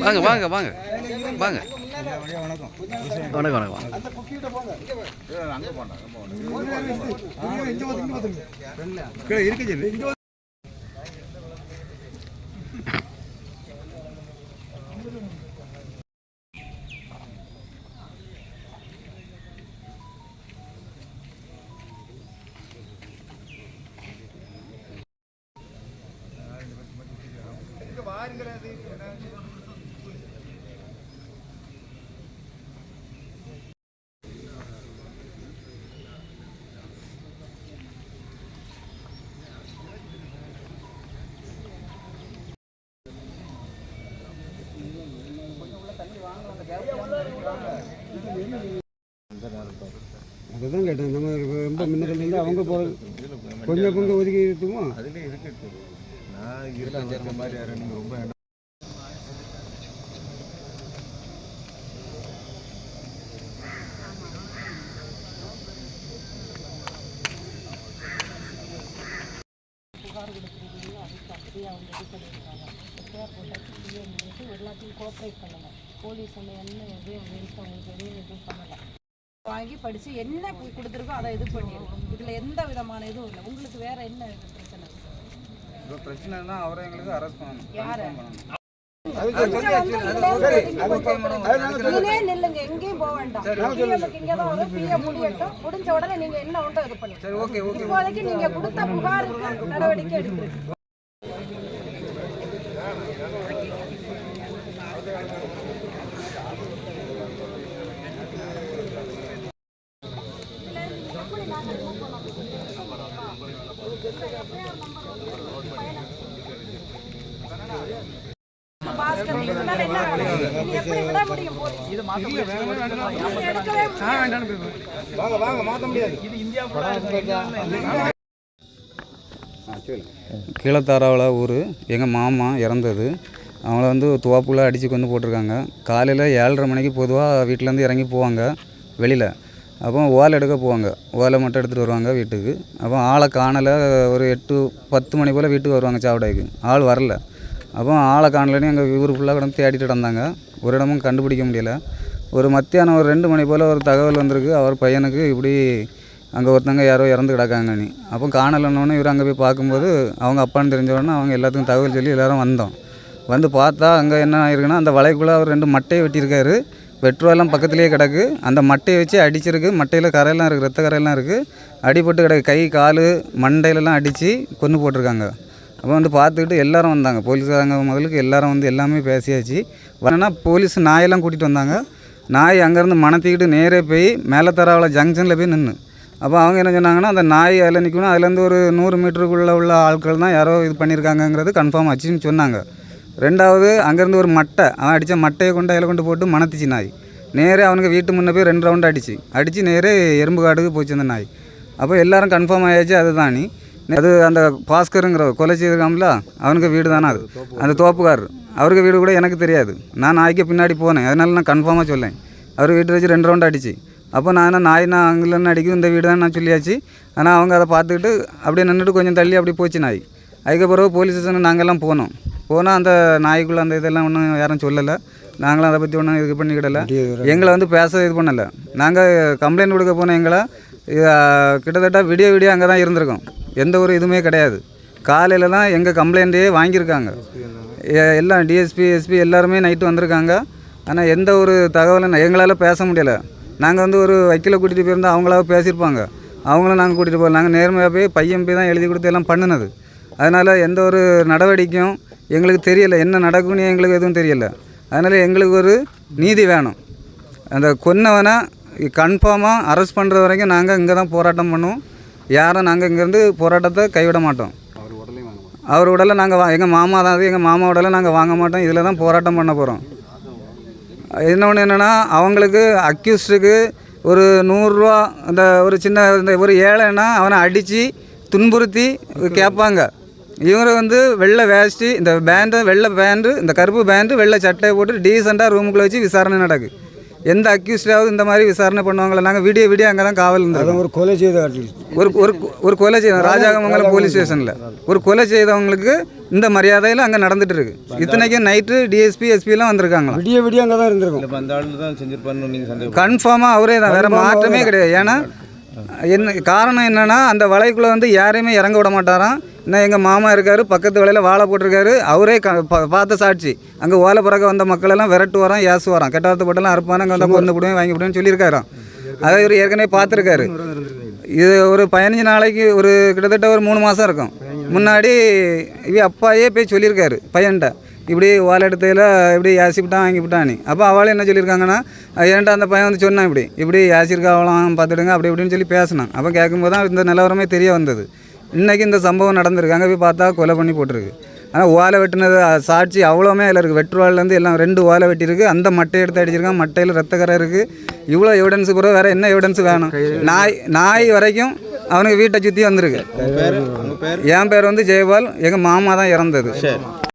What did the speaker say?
வாங்க வாங்க வாங்க வாங்க வணக்கம் வணக்கம் வாங்க அதுதான் கேட்டேன். நம்ம ரொம்ப முன்னேறல அவங்க போகிறது கொஞ்சம் கொஞ்சம் ஒதுக்கி இருக்குமோ அதிலே இருக்கு இருக்கிற மாதிரி யாரும் நீங்கள் ரொம்ப புகார் கொடுக்குறீங்களோ அதுக்கு அப்படியே அவங்க இது பண்ணியிருக்காங்க எஃப்ஐஆர் போட்டாச்சு பிஏ எல்லாத்தையும் கோஆப்ரேட் பண்ணுங்க போலீஸ் வந்து என்ன எதையும் வெறுத்து அவங்களுக்கு எதையும் எதுவும் பண்ணலை வாங்கி படித்து என்ன கொடுத்துருக்கோ அதை இது பண்ணிடுவோம் இதில் எந்த விதமான இதுவும் இல்லை. உங்களுக்கு வேற என்ன இப்போ பிரச்சனைனா அவரை எங்களுக்கு அரெஸ்ட் பண்ணணும். எங்கேயும் போக வேண்டாம். முடிஞ்ச உடனே நீங்க என்ன உண்டோ இது பண்ணுங்க. சரி ஓகே ஓகே. இப்போதைக்கு நீங்க கொடுத்த புகாருக்கு நடவடிக்கை எடுக்கிறீங்க கீழத்தாராவில் ஊர். எங்கள் மாமா இறந்தது. அவங்கள வந்து துவாப்புல அடித்து கொண்டு போட்டிருக்காங்க. காலையில் ஏழரை மணிக்கு பொதுவாக வீட்டிலேருந்து இறங்கி போவாங்க. வெளியில். அப்போ ஓலை எடுக்க போவாங்க. ஓலை மட்டும் எடுத்துகிட்டு வருவாங்க வீட்டுக்கு. அப்போ ஆளை காணலை. ஒரு எட்டு பத்து மணி போல் வீட்டுக்கு வருவாங்க சாவடைக்கு. ஆள் வரல. அப்போ ஆளை காணலன்னு எங்கள் ஊர் ஃபுல்லாக கிடந்து தேடிட்டு கிடந்தாங்க ஒரு இடமும் கண்டுபிடிக்க முடியல. ஒரு மத்தியானம் ஒரு ரெண்டு மணி போல் ஒரு தகவல் வந்திருக்கு. அவர் பையனுக்கு இப்படி அங்கே ஒருத்தங்க யாரோ இறந்து கிடக்காங்க நீ அப்போ காணலன்னொன்னே இவர் அங்கே போய் பார்க்கும்போது அவங்க அப்பான்னு தெரிஞ்ச உடனே அவங்க எல்லாத்துக்கும் தகவல் சொல்லி எல்லோரும் வந்தோம். வந்து பார்த்தா அங்கே என்ன ஆயிருக்குன்னா அந்த வலைக்குள்ளே அவர் ரெண்டு மட்டையை வெட்டியிருக்காரு. பெட்ரோலாம் பக்கத்துலேயே கிடக்கு. அந்த மட்டையை வச்சு அடிச்சிருக்கு. மட்டையில் கரையெல்லாம் இருக்குது ரத்த கரையெல்லாம் இருக்குது அடிபட்டு கிடக்கு. கை கால் மண்டையிலலாம் அடித்து கொன்று போட்டிருக்காங்க. அப்போ வந்து பார்த்துக்கிட்டு எல்லாரும் வந்தாங்க. போலீஸ்காரங்க முதலுக்கு எல்லாரும் வந்து எல்லாமே பேசியாச்சு. வரனா போலீஸ் நாயெல்லாம் கூட்டிகிட்டு வந்தாங்க. நாய் அங்கேருந்து மணத்திக்கிட்டு நேரே போய் மேலத்தராவில் ஜங்ஷனில் போய் நின்று அப்போ அவங்க என்ன சொன்னாங்கன்னா அந்த நாய் அதில் நிற்கணும் அதுலேருந்து ஒரு நூறு மீட்டருக்குள்ளே உள்ள ஆட்கள் தான் யாரோ இது பண்ணியிருக்காங்கங்கிறது கன்ஃபார்ம் ஆச்சுன்னு சொன்னாங்க. ரெண்டாவது அங்கேருந்து ஒரு மட்டை அவன் அடித்த மட்டையை கொண்டு அதில் கொண்டு போட்டு மணத்துச்சு நாய். நேரே அவனுக்கு வீட்டு முன்னே போய் ரெண்டு ரவுண்டு அடிச்சு. அடித்து நேரே எறும்பு காடுக்கு போச்சு அந்த நாய். அப்போ எல்லாரும் கன்ஃபார்ம் ஆயாச்சு அதுதான் நீ. அது அந்த பாஸ்கருங்கிற கொலை செய்திருக்காமல அவனுக்கு வீடு தானே அது. அந்த தோப்புக்கார் அவருக்கு வீடு கூட எனக்கு தெரியாது. நான் நாய்க்கு பின்னாடி போனேன். அதனால நான் கன்ஃபார்மாக சொல்லேன். அவர் வீட்டு வச்சு ரெண்டு ரவுண்டு அடிச்சு. அப்போ நான் நாய் நான் அங்கேருந்து அடிக்கும் இந்த வீடு தான் நான் சொல்லியாச்சு. ஆனால் அவங்க அதை பார்த்துக்கிட்டு அப்படியே நின்றுட்டு கொஞ்சம் தள்ளி அப்படி போச்சு நாய். அதுக்கப்புறம் போலீஸ் ஸ்டேஷன் நாங்கள்லாம் போனோம். போனால் அந்த நாய்க்குள்ளே அந்த இதெல்லாம் ஒன்றும் யாரும் சொல்லலை. நாங்களும் அதை பற்றி ஒன்றும் இது பண்ணிக்கிடல. எங்களை வந்து பேச இது பண்ணலை. நாங்கள் கம்ப்ளைண்ட் கொடுக்க போன எங்களை கிட்டத்தட்ட விடிய விடிய அங்கே தான் இருந்திருக்கோம். எந்த ஒரு இதுவுமே கிடையாது. காலையில் தான் எங்கள் கம்ப்ளைண்ட்டே வாங்கியிருக்காங்க. எ- எல்லாம் டிஎஸ்பி எஸ்பி எல்லாருமே நைட்டு வந்திருக்காங்க. ஆனால் எந்த ஒரு தகவலும் எங்களால் பேச முடியலை. நாங்கள் வந்து ஒரு வக்கீலை கூட்டிகிட்டு போயிருந்தால் அவங்களாக பேசியிருப்பாங்க. அவங்களும் நாங்கள் கூட்டிகிட்டு போகல. நாங்கள் நேர்மையாக போய் பையன் போய் தான் எழுதி கொடுத்து எல்லாம் பண்ணினது. அதனால் எந்த ஒரு நடவடிக்கையும் எங்களுக்கு தெரியலை. என்ன நடக்கும்னு எங்களுக்கு எதுவும் தெரியலை. அதனால் எங்களுக்கு ஒரு நீதி வேணும். அந்த கொன்னவனை கன்ஃபார்மாக அரெஸ்ட் பண்ணுற வரைக்கும் நாங்கள் இங்கே தான் போராட்டம் பண்ணுவோம். யாரும் நாங்கள் இங்கேருந்து போராட்டத்தை கைவிட மாட்டோம். அவர் உடலை நாங்கள் வா எங்கள் மாமா தான் அது எங்கள் மாமா உடலை நாங்கள் வாங்க மாட்டோம். இதில் தான் போராட்டம் பண்ண போகிறோம் இன்னொன்று என்னென்னா அவங்களுக்கு அக்யூஸ்டுக்கு ஒரு நூறுரூவா அந்த ஒரு சின்ன இந்த ஒரு ஏழைன்னா அவனை அடித்து துன்புறுத்தி கேட்பாங்க. இவங்க வந்து வெள்ளை வேஷ்டி இந்த பேண்டு வெள்ளை பேண்டு இந்த கருப்பு பேண்டு வெள்ளை சட்டையை போட்டு டீசெண்டாக ரூமுக்குள்ளே வச்சு விசாரணை நடக்கு. எந்த அக்யூஸ்டாவது இந்த மாதிரி விசாரணை பண்ணுவாங்களா? நாங்கள் வீடியோ வீடியோ அங்கே தான் காவல் இருந்தோம் அதான் ஒரு கொலை செய்த ஒரு ஒரு ஒரு கொலை செய்த ராஜாகமங்கலம் போலீஸ் ஸ்டேஷனில். ஒரு கொலை செய்தவங்களுக்கு இந்த மரியாதையில் அங்கே நடந்துட்டு இருக்கு இத்தனைக்கும் நைட்டு டிஎஸ்பி எஸ்பிலாம் வந்திருக்காங்களா விடிய விடிய அங்கே தான் இருந்திருக்கும் கன்ஃபார்மாக அவரே தான். வேறு மாற்றமே கிடையாது. ஏன்னா என்ன காரணம் என்னன்னா அந்த வலைக்குள்ளே வந்து யாரையுமே இறங்க விட மாட்டாராம். இன்னும் எங்கள் மாமா இருக்கார் பக்கத்து வலையில் வாழை போட்டிருக்காரு. அவரே க பா- பார்த்த சாட்சி. அங்கே ஓலை பிறக்க வந்த மக்களெல்லாம் விரட்டு வரான் ஏசு கெட்ட கெட்டாத்த போட்டெல்லாம் அறுப்பான அங்கே வந்து கொண்டு போடுவேன் வாங்கி போடுவேன்னு சொல்லியிருக்காராம். அதை இவர் ஏற்கனவே பார்த்துருக்காரு. இது ஒரு பதினஞ்சு நாளைக்கு ஒரு கிட்டத்தட்ட ஒரு மூணு மாதம் இருக்கும். முன்னாடி இவ அப்பாயே போய் சொல்லியிருக்காரு பையன்கிட்ட இப்படி ஓலை எடுத்ததில் இப்படி யாசிப்பிட்டான் வாங்கிவிட்டான் அப்போ அவளே என்ன சொல்லியிருக்காங்கன்னா ஏன்டா அந்த பையன் வந்து சொன்னான் இப்படி. இப்படி யாசிருக்கா அவளாம் பார்த்துடுங்க அப்படி இப்படின்னு சொல்லி பேசினான். அப்போ கேட்கும்போது தான் இந்த நிலவரமே தெரிய வந்தது. இன்றைக்கி இந்த சம்பவம் நடந்திருக்கு அங்கே போய் பார்த்தா கொலை பண்ணி போட்டிருக்கு. ஆனால் ஓலை வெட்டினது சாட்சி அவ்வளோமே அதில் இருக்குது வெட்டுவாள்லேருந்து எல்லாம் ரெண்டு ஓலை வெட்டியிருக்கு. அந்த மட்டை எடுத்து அடிச்சிருக்கான் மட்டையில் ரத்தக்கரை இருக்குது இவ்வளோ எவிடன்ஸு பிறகு வேறு என்ன எவிடன்ஸ் வேணும்? நாய் நாய் வரைக்கும் அவனுக்கு வீட்டை சுற்றி வந்திருக்கு. என் பேர் வந்து ஜெயபால். எங்கள் மாமா தான் இறந்தது.